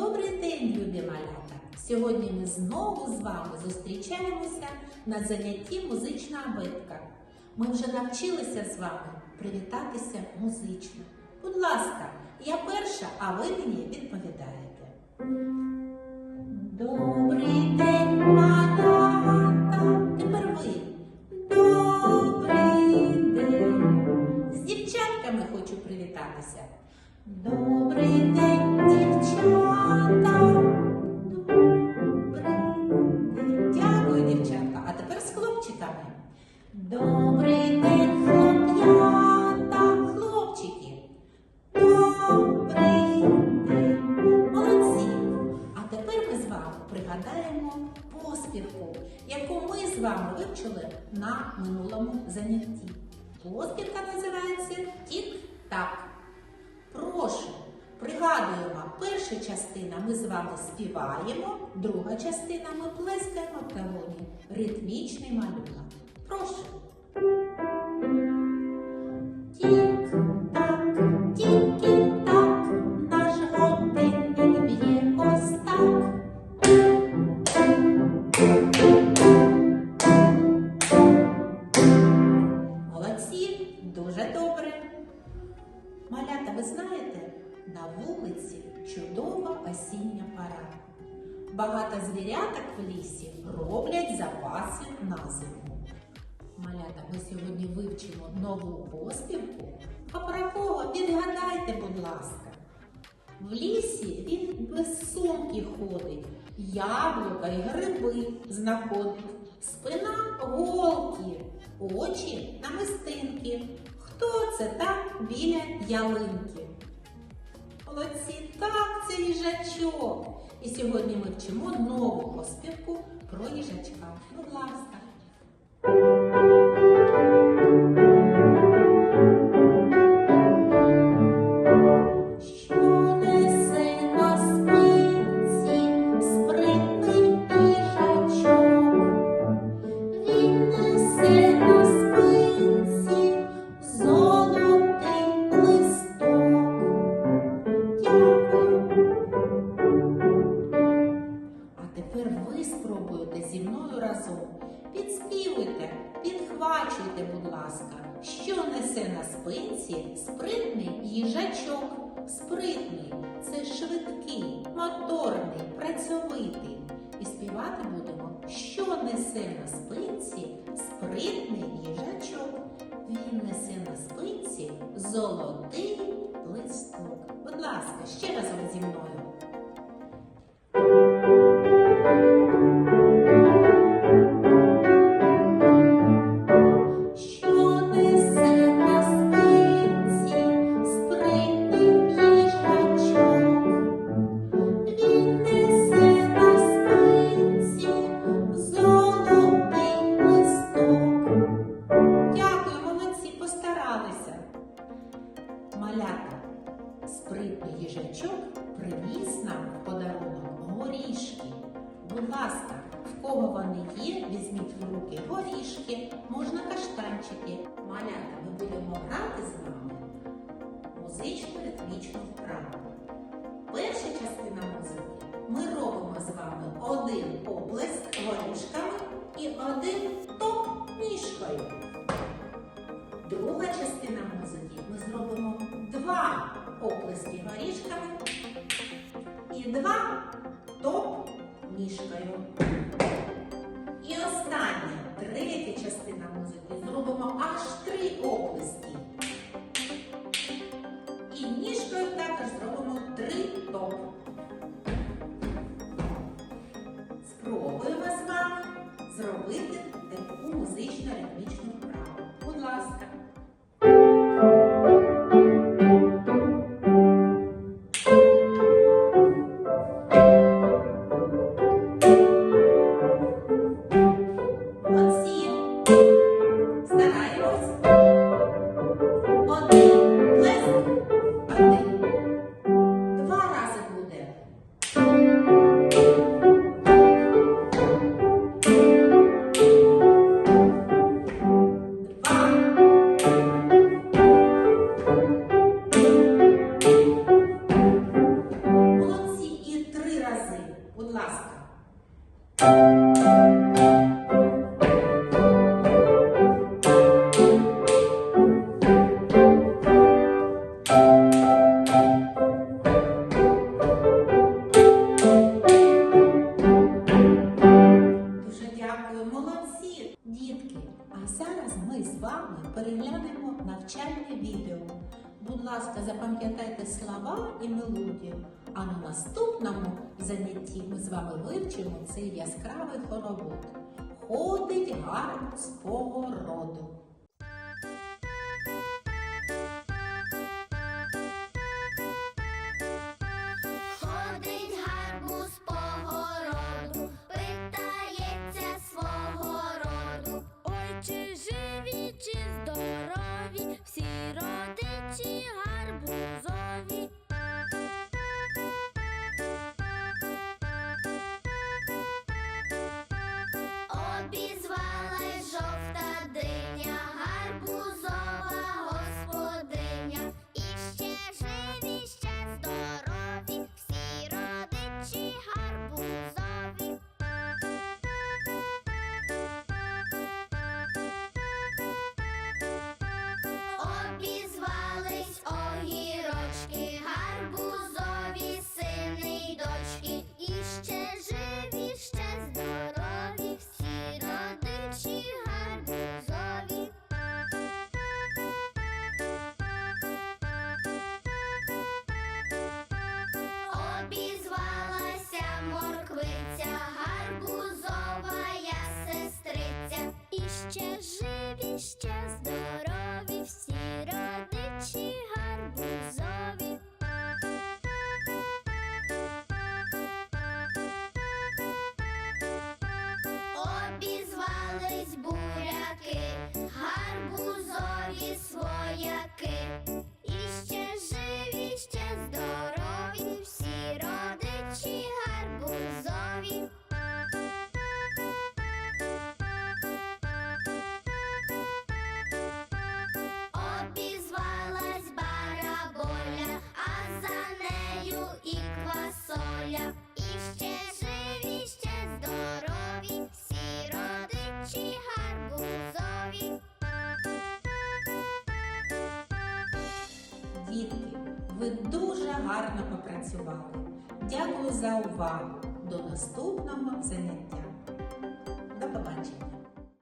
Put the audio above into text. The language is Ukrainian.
Добрий день, любі малята! Сьогодні ми знову з вами зустрічаємося на занятті музична битка. Ми вже навчилися з вами привітатися музично. Будь ласка, я перша, а ви мені відповідаєте. З вами вивчили на минулому занятті. Поспівка називається Тік-так. Прошу, пригадуємо, перша частина ми з вами співаємо, друга частина ми плескаємо в талоні. Ритмічний малюнок. Прошу. Багато звіряток в лісі роблять запаси на зиму. Малята, ми сьогодні вивчимо нову поспівку. А про кого відгадайте, будь ласка. В лісі він без сумки ходить, яблука й гриби знаходить, спина голки, очі намистинки. Хто це так біля ялинки? Молодці, так, це їжачок. І сьогодні ми вчимо нову поспівку про їжачка. Будь ласка. Ви спробуєте зі мною разом. Підспівуйте, підхвачуйте, будь ласка, що несе на спинці спритний їжачок. Спритний це швидкий, моторний, працьовитий. І співати будемо, що несе на спинці спритний їжачок. Він несе на спинці золотий листок. Будь ласка, ще разом зі мною. Ласка, в кого вони є, візьміть в руки горішки, можна каштанчики. Малята, ми будемо грати з вами музичну ритмічну вправу. Перша частина музики ми робимо з вами один оплеск зробити таку музично ритмічну вправу. Будь ласка. зараз ми з вами переглянемо навчальне відео. Будь ласка, запам'ятайте слова і мелодію, а на наступному занятті ми з вами вивчимо цей яскравий хоровод. Ходить гарно з погороду. Ще живі, ще здорові, Дітки, ви дуже гарно попрацювали. Дякую за увагу. До наступного заняття.